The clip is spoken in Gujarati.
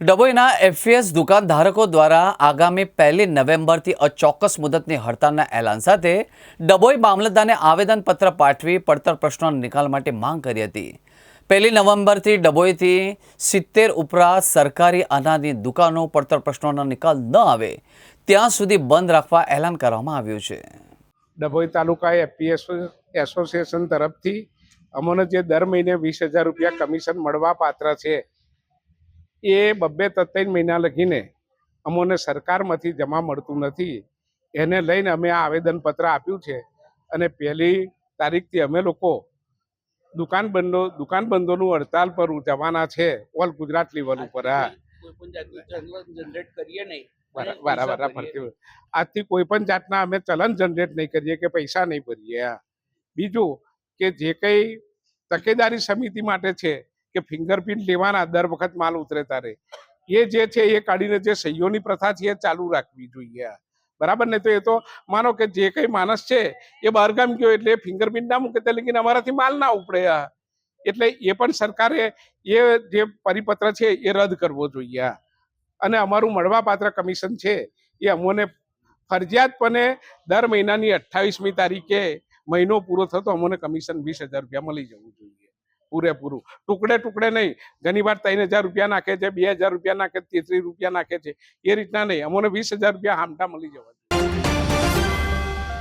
ડભોઈના એફએસ દુકાનધારકો દ્વારા આગામી પહેલી નવેમ્બરથી અચોક્કસ મુદતની હડતાલના એલાન સાથે ડભોઈ મામલતદારને આવેદનપત્ર પાઠવી પડતર પ્રશ્નોના નિકાલ માટે માંગ કરી હતી. પહેલી નવેમ્બરથી ડભોઈથી સિત્તેર ઉપરાંત સરકારી અનાજની દુકાનો પડતર પ્રશ્નોનો નિકાલ ન આવે, ત્યાં સુધી બંધ રાખવા એલાન કરવામાં આવ્યું છે. ડભોઈ તાલુકા એફપીએસ એસોસિએશન તરફથી અમને જે દર મહિને વીસ હજાર રૂપિયા કમિશન મળવા પાત્ર છે એ બબ્બે ત્રણ મહિના લગીને અમોને સરકારમાંથી જમા મળતું નથી. એને લઈને અમે આ આવેદનપત્ર આપ્યું છે અને પહેલી તારીખથી અમે લોકો દુકાન બંધો દુકાન બંધોનું હડતાલ પર જવાના છે ઓલ ગુજરાત લેવલ ઉપર હા. બરાબર. આજથી કોઈ પણ જાતના અમે ચલન જનરેટ નહીં કરીએ કે પૈસા નહીં ભરીએ બીજું કે જે કઈ તકેદારી સમિતિ માટે છે કે ફિંગરપ્રિન્ટ લેવાના દર વખત માલ ઉતરે તારે એ જે છે એ કાઢીને જે સહીઓની પ્રથા છે એ ચાલુ રાખવી જોઈએ. બરાબર ને? તો એ તો માનો કે જે કઈ માણસ છે એ બહારગામ ગયો એટલે ફિંગરપ્રિન્ટ ના મૂકે તે લગીને અમારાથી માલ ના ઉપડે. એટલે એ પણ સરકારે એ જે પરિપત્ર છે એ રદ કરવો જોઈએ. અને અમારું મળવાપાત્ર કમિશન છે એ અમોને ફરજિયાતપણે દર મહિનાની અઠ્ઠાવીસમી તારીખે મહિનો પૂરો થતો અમોને કમિશન વીસ હજાર રૂપિયા મળી જવું જોઈએ. પૂરેપૂરું. ટુકડે ટુકડે નહીં. ઘણી વાર ત્રણ હજાર રૂપિયા નાખે છે, બે હજાર રૂપિયા નાખે છે ત્રીસ રૂપિયા નાખે છે. એ રીતના નહીં. અમોને વીસ હજાર રૂપિયા હામટા મળી જવા